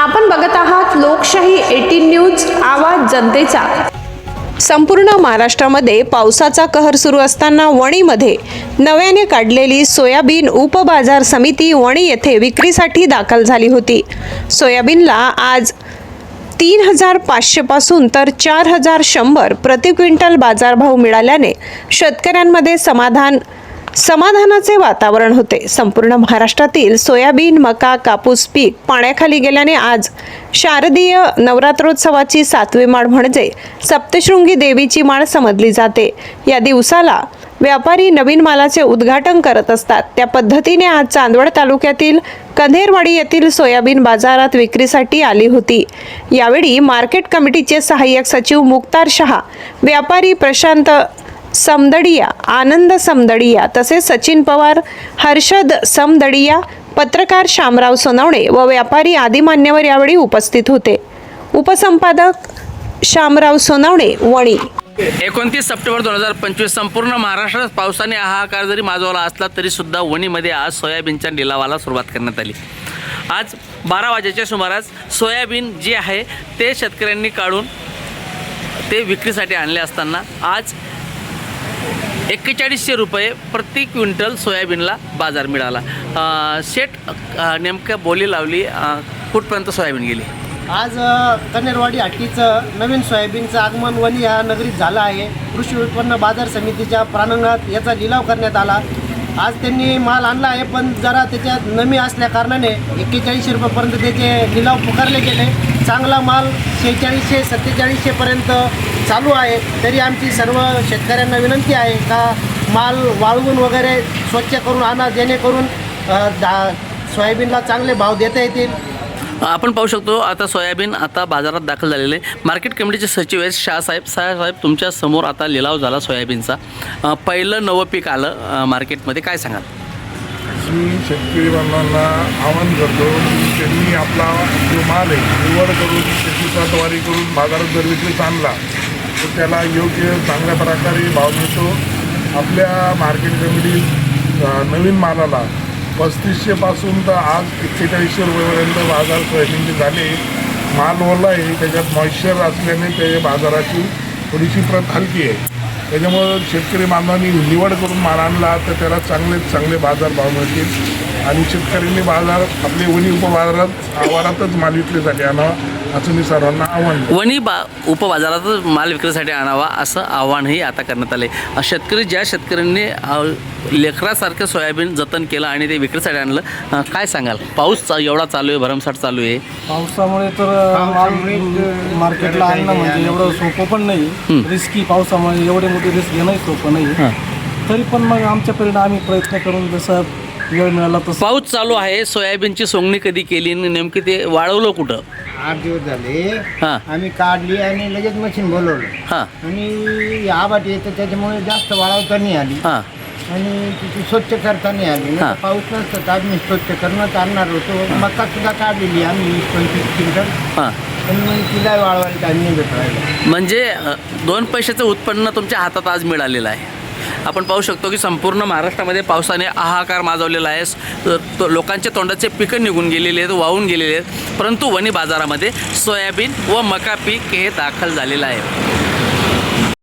आपण बघत आहात लोकशाही एटीन न्यूज आवाज जनतेचा. संपूर्ण महाराष्ट्रामध्ये पावसाचा कहर सुरू असताना वणीमध्ये नव्याने काढलेली सोयाबीन उपबाजार समिती वणी येथे विक्रीसाठी दाखल झाली होती. सोयाबीनला आज तीन हजार पाचशेपासून तर चार हजार शंभर प्रति क्विंटल बाजारभाव मिळाल्याने शेतकऱ्यांमध्ये समाधान समाधानाचे वातावरण होते. संपूर्ण महाराष्ट्रातील सोयाबीन मका कापूस पीक पाण्याखाली गेल्याने आज शारदीय नवरात्रोत्सवाची सातवी माळ म्हणजे सप्तशृंगी देवीची माळ समजली जाते. या दिवसाला व्यापारी नवीन मालाचे उद्घाटन करत असतात. त्या पद्धतीने आज चांदवड तालुक्यातील कंधेरवाडी येथील सोयाबीन बाजारात विक्रीसाठी आली होती. यावेळी मार्केट कमिटीचे सहाय्यक सचिव मुक्तार शहा व्यापारी प्रशांत समदडिया आनंद समदडिया तसेच सचिन पवार हर्षद समदडिया पत्रकार शामराव सोनवणे व व्यापारी आदी मान्यवर यावेळी उपस्थित होते. उपसंपादक शामराव सोनवणे वणी. एकोणतीस सप्टेंबर दोन हजार पंचवीस संपूर्ण महाराष्ट्रात पावसाने हाहाकार जरी माजवला असला तरी सुद्धा वणीमध्ये आज सोयाबीनच्या लिलावाला सुरुवात करण्यात आली. आज बारा वाजेच्या सुमारास सोयाबीन जे आहे ते शेतकऱ्यांनी काढून ते विक्रीसाठी आणले असताना आज एक्केचाळीसशे रुपये प्रति क्विंटल सोयाबीनला बाजार मिळाला. अं, शेट नेमकं बोली लावली कुठपर्यंत सोयाबीन गेली? आज कनेरवाडी कन्नेरवाडी हट्टीचं नवीन सोयाबीनचं आगमन वणी या नगरीत झालं आहे. कृषी उत्पन्न बाजार समितीच्या प्रांगणात याचा लिलाव करण्यात आला. आज त्यांनी माल आणला आहे पण जरा त्याच्यात नमी असल्या कारणाने एक्केचाळीसशे रुपयापर्यंत त्याचे लिलाव पुकारले गेले. चांगला माल शेहेचाळीसशे सत्तेचाळीसशेपर्यंत चालू आहे. तरी आमची सर्व शेतकऱ्यांना विनंती आहे का माल वाळवून वगैरे स्वच्छ करून आणा जेणेकरून दा सोयाबीनला चांगले भाव देता येतील. आपण पाहू शकतो आता सोयाबीन आता बाजारात दाखल झालेले. आहे. मार्केट कमिटीचे सचिव आहेत शाहसाहेब शाहसाहेब तुमच्यासमोर आता लिलाव झाला सोयाबीनचा. पहिलं नवं पीक आलं मार्केटमध्ये. काय सांगाल? मी शेतकरी बांधवांना आवाहन करतो की त्यांनी आपला जो माल आहे निवड करून शेतीचा सातवारी करून बाजारात जर विक्रीस आणला तर त्याला योग्य चांगल्या प्रकारे भाव मिळतो. आपल्या मार्केट कमिटी नवीन मालाला पस्तीसशेपासून तर आज एक्केचाळीसशे रुपयेपर्यंत बाजार सोयाबीनचे झाले. माल ओला आहे त्याच्यात मॉइश्चर असल्याने ते बाजाराची थोडीशी प्रत हलकी आहे. त्याच्यामुळं शेतकरी बांधवांनी निवड करून माल आणला तर त्याला चांगले चांगले बाजार भाव मिळतील. आणि शेतकऱ्यांनी बाजार आपले वणी उपबाजारात आवारातच माल विक्रीसाठी आणावा असं मी सर्वांना आव्हान. वणी बा उपबाजारातच माल विक्रीसाठी आणावा असं आव्हानही आता करण्यात आले शेतकरी ज्या शेतकऱ्यांनी लेकरासारखं सोयाबीन जतन केलं आणि ते विक्रीसाठी आणलं काय सांगाल? पाऊस चा- एवढा चालू आहे भरमसाठ चालू आहे. पावसामुळे तर माल मार्केटला आणणं म्हणजे एवढं सोपं पण नाही. रिस्की पावसामुळे एवढे मोठे रिस्क घेणंही सोपं नाही. तरी पण मग आमच्या परीने आम्ही प्रयत्न करून जसं वेळ मिळाला तसं पाऊस चालू आहे सोयाबीनची सोंगणी कधी केली आणि नेमकी ते वाळवलं कुठं? आठ दिवस झाले. हां. आम्ही काढली आणि लगेच मशीन बोलवलं. हां. आणि आबाट येतं त्याच्यामुळे जास्त वाळवता नाही आली. हां. आणि तिची स्वच्छ करता नाही आली. हा. पाऊस नसतं तर आम्ही स्वच्छ करणं आणणार होतो. मका सुद्धा काढलेली आम्ही वीस पंचवीस क्विंटल. हां. पण मग तिला वाळवायला नाही भेटवायला म्हणजे अ, दोन पैशाचं उत्पन्न तुमच्या हातात आज मिळालेलं आहे. आपण पाहू शकतो की संपूर्ण महाराष्ट्रामध्ये पावसाने हाहाकार माजवलेला आहे. तो लोकांच्या तोंडाचे पिकं निघून गेलेले आहेत वाहून गेलेले आहेत. परंतु वणी बाजारामध्ये सोयाबीन व मका पीक हे दाखल झालेलं आहे.